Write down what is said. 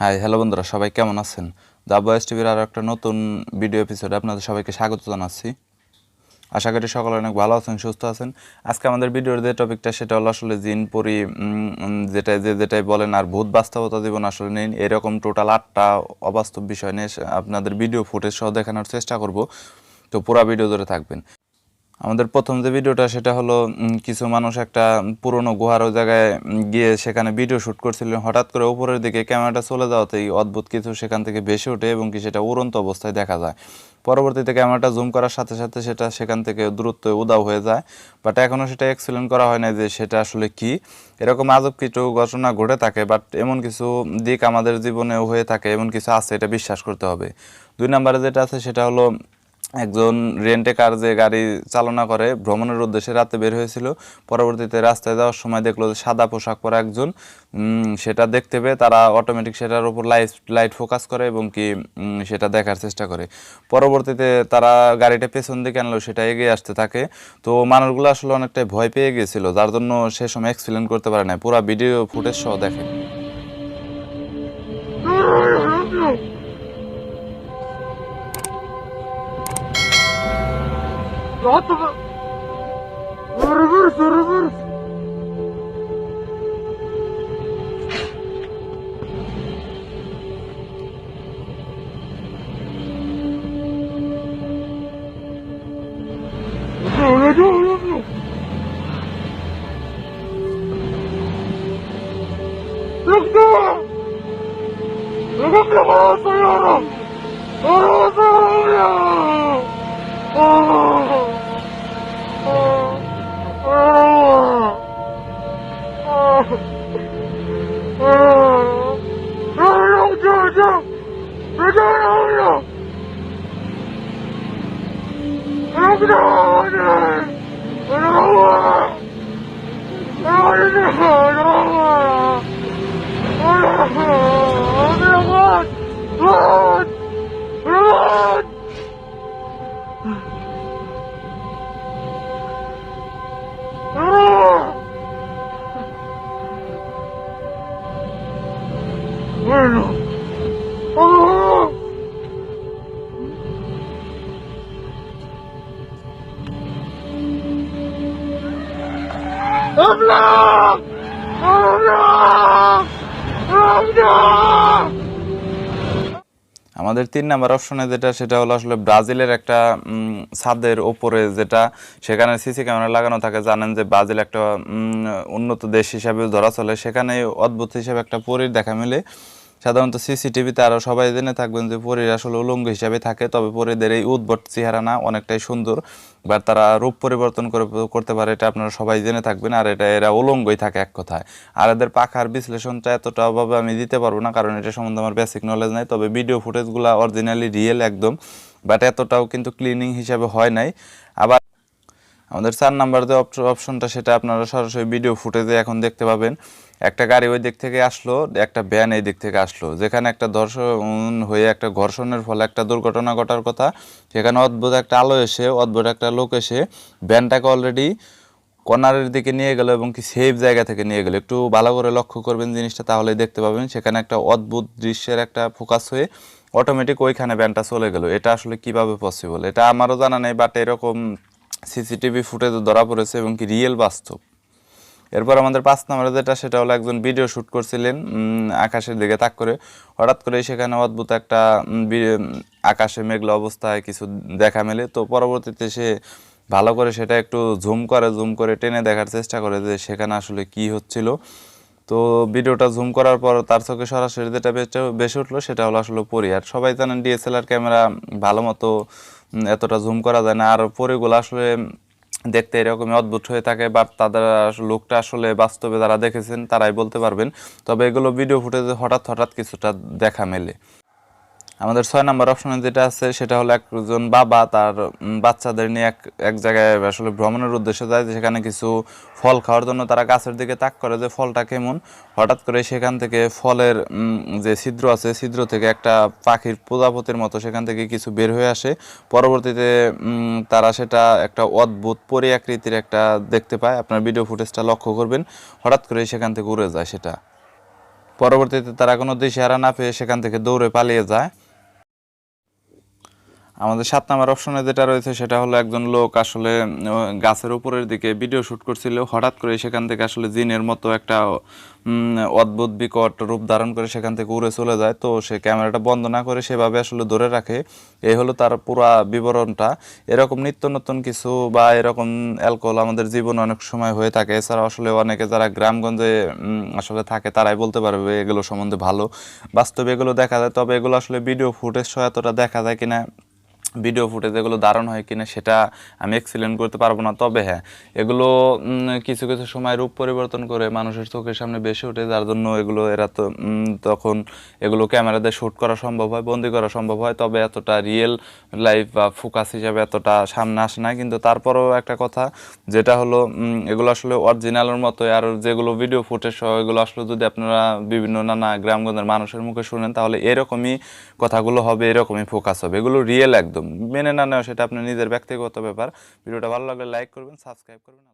Hi hello বন্ধুরা, সবাই কেমন আছেন? দ্য বয়েস টিভির আরও একটা নতুন ভিডিও এপিসোডে আপনাদের সবাইকে স্বাগত জানাচ্ছি। আশা করি সকলে অনেক ভালো আছেন, সুস্থ আছেন। আজকে আমাদের ভিডিওর যে টপিকটা সেটা হলো আসলে জিন, পরি যেটাই, যে যেটাই বলেন আর ভূত বাস্তবতা জীবন আসলে নেই। এরকম টোটাল আটটা অবাস্তব বিষয় নিয়ে আপনাদের ভিডিও ফুটেজ সহ দেখানোর চেষ্টা করব। তো পুরো ভিডিও ধরে থাকবেন। আমাদের প্রথম যে ভিডিওটা, সেটা হলো কিছু মানুষ একটা পুরনো গুহার ওই জায়গায় গিয়ে সেখানে ভিডিও শ্যুট করছিলেন। হঠাৎ করে উপরের দিকে ক্যামেরাটা চলে যাওয়াতেই অদ্ভুত কিছু সেখান থেকে ভেসে ওঠে এবং কি সেটা উড়ন্ত অবস্থায় দেখা যায়। পরবর্তীতে ক্যামেরাটা জুম করার সাথে সাথে সেটা সেখান থেকে দূরত্ব উদাও হয়ে যায়। বাট এখনও সেটা এক্সপ্লেন করা হয় না যে সেটা আসলে কি। এরকম আজব কিছু ঘটনা ঘটে থাকে বাট এমন কিছু দিক আমাদের জীবনেও হয়ে থাকে, এমন কিছু আছে, এটা বিশ্বাস করতে হবে। দুই নম্বরে যেটা আছে, সেটা হলো একজন রেন্টে কার যে গাড়ি চালনা করে, ভ্রমণের উদ্দেশ্যে রাতে বের হয়েছিল। পরবর্তীতে রাস্তায় যাওয়ার সময় দেখল যে সাদা পোশাক পরা একজন। সেটা দেখতে পেয়ে তারা অটোমেটিক সেটার উপর লাইট লাইট ফোকাস করে এবং কি সেটা দেখার চেষ্টা করে। পরবর্তীতে তারা গাড়িটা পেছন দিকে আনলো, সেটা এগিয়ে আসতে থাকে। তো মানুষগুলো আসলে অনেকটাই ভয় পেয়ে গিয়েছিল, যার জন্য সে সময় এক্সপ্লেন করতে পারে না পুরো ভিডিও ফুটেজ সহ দেখে। Rahat ol. Reverse, reverse. Öyle de olamıyor. Yoksa! Yoksa bana sayarım! Bana sayarım ya! Aaaa! Oh! Bueno. Ah! ¡Habla! ¡Habla! ¡Habla! আমাদের তিন নাম্বার অপশনে যেটা, সেটা হলো আসলে ব্রাজিলের একটা ছাদের ওপরে যেটা, সেখানে সিসি ক্যামেরা লাগানো থাকে। জানেন যে ব্রাজিল একটা উন্নত দেশ হিসাবে ধরা চলে। সেখানে অদ্ভুত হিসাবে একটা পরীর দেখা মিলে। সাধারণত সিসিটিভিতে আরও সবাই জেনে থাকবেন যে পরীর আসলে উলঙ্গ হিসাবে থাকে, তবে পরীদের এই উদ্ভট চেহারা না অনেকটাই সুন্দর। বা তারা রূপ পরিবর্তন করে করতে পারে, এটা আপনারা সবাই জেনে থাকবেন, আর এটা এরা উলঙ্গই থাকে এক কথায়। আর এদের পাখার বিশ্লেষণটা এতটা অভাবে আমি দিতে পারব না, কারণ এটা সম্বন্ধে আমার বেসিক নলেজ নাই, তবে ভিডিও ফুটেজগুলো অরিজিনালি রিয়েল একদম বাট এতটাও কিন্তু ক্লিনিং হিসাবে হয় নাই। আমাদের চার নাম্বার যে অপ- অপশনটা সেটা আপনারা সরাসরি ভিডিও ফুটেজে এখন দেখতে পাবেন। একটা গাড়ি ওই দিক থেকে আসলো, একটা ভ্যান এই দিক থেকে আসলো। যেখানে একটা ধর্ষণ হয়ে একটা ঘর্ষণের ফলে একটা দুর্ঘটনা ঘটার কথা, সেখানে অদ্ভুত একটা আলো এসে, অদ্ভুত একটা লোক এসে ভ্যানটাকে অলরেডি কর্নারের দিকে নিয়ে গেল এবং কি সেফ জায়গা থেকে নিয়ে গেল। একটু ভালো করে লক্ষ্য করবেন জিনিসটা, তাহলেই দেখতে পাবেন। সেখানে একটা অদ্ভুত দৃশ্যের একটা ফোকাস হয়ে অটোমেটিক ওইখানে ব্যানটা চলে গেল। এটা আসলে কীভাবে পসিবল এটা আমারও জানা নেই বাট এরকম সিসিটিভি ফুটেজে ধরা পড়েছে এবং কি রিয়েল বাস্তব। এরপর আমাদের পাঁচ নম্বরে যেটা, সেটা হলো একজন ভিডিও শ্যুট করছিলেন আকাশের দিকে তাক করে। হঠাৎ করে সেখানে অদ্ভুত একটা আকাশে মেঘলা অবস্থায় কিছু দেখা মেলে। তো পরবর্তীতে সে ভালো করে সেটা একটু জুম করে জুম করে টেনে দেখার চেষ্টা করে যে সেখানে আসলে কি হচ্ছিল। তো ভিডিওটা জুম করার পর তার চোখে সরাসরি যেটা বেশি উঠল সেটা হলো আসলে পরি। আর সবাই জানেন ডিএসএলআর ক্যামেরা ভালো মতো এতটা জুম করা যায় না। আর পরিগুলো আসলে দেখতে এরকমই অদ্ভুত হয়ে থাকে বা তাদের লোকটা আসলে বাস্তবে যারা দেখেছেন তারাই বলতে পারবেন। তবে এগুলো ভিডিও ফুটেজে হঠাৎ হঠাৎ কিছুটা দেখা মেলে। আমাদের ছয় নম্বর অপশনে যেটা আছে, সেটা হলো একজন বাবা তার বাচ্চাদের নিয়ে এক এক জায়গায় আসলে ভ্রমণের উদ্দেশ্যে যায় সেখানে কিছু ফল খাওয়ার জন্য তারা গাছের দিকে তাক করে যে ফলটা কেমন। হঠাৎ করে সেখান থেকে ফলের যে ছিদ্র আছে, ছিদ্র থেকে একটা পাখির প্রজাপতির মতো সেখান থেকে কিছু বের হয়ে আসে। পরবর্তীতে তারা সেটা একটা অদ্ভুত পরি আকৃতির একটা দেখতে পায়। আপনার ভিডিও ফুটেজটা লক্ষ্য করবেন। হঠাৎ করে সেখান থেকে উড়ে যায় সেটা। পরবর্তীতে তারা কোনো দিশেহারা না পেয়ে সেখান থেকে দৌড়ে পালিয়ে যায়। আমাদের সাত নাম্বার অপশনে যেটা রয়েছে সেটা হলো একজন লোক আসলে গাছের উপরের দিকে ভিডিও শুট করছিল, হঠাৎ করে সেখান থেকে আসলে জিনের মতো একটা অদ্ভুত, বিকট রূপ ধারণ করে সেখান থেকে উড়ে চলে যায়। তো সে ক্যামেরাটা বন্ধ না করে সেভাবে আসলে ধরে রাখে। এই হলো তার পুরা বিবরণটা। এরকম নিত্য নতুন কিছু বা এরকম অ্যালকোহল আমাদের জীবনে অনেক সময় হয়ে থাকে। এছাড়া আসলে অনেকে যারা গ্রামগঞ্জে আসলে থাকে, তারাই বলতে পারবে এগুলো সম্বন্ধে ভালো। বাস্তবে এগুলো দেখা যায়, তবে এগুলো আসলে ভিডিও ফুটেজ সহায়তাটা দেখা যায় কিনা ভিডিও ফুটেজ এগুলো দারুণ হয় কিনা সেটা আমি এক্সিলেন্ট করতে পারব না। তবে হ্যাঁ এগুলো কিছু কিছু সময় রূপ পরিবর্তন করে মানুষের চোখের সামনে বেশি ওঠে, যার জন্য এগুলো, এরা তো তখন এগুলো ক্যামেরাতে শ্যুট করা সম্ভব হয়, বন্দি করা সম্ভব হয়। তবে এতটা রিয়েল লাইফ বা ফোকাস হিসাবে এতটা সামনে আসে না। কিন্তু তারপরেও একটা কথা, যেটা হলো এগুলো আসলে অরিজিনালের মতোই। আর যেগুলো ভিডিও ফুটেজ সহ এগুলো আসলে যদি আপনারা বিভিন্ন নানা গ্রামগঞ্জের মানুষের মুখে শুনেন, তাহলে এরকমই কথাগুলো হবে, এরকমই ফোকাস হবে। এগুলো রিয়েল একদম মেনে না নেওয়া সেটা আপনার নিজের ব্যক্তিগত ব্যাপার ভিডিওটা ভালো লাগলে লাইক করবেন সাবস্ক্রাইব করবেন।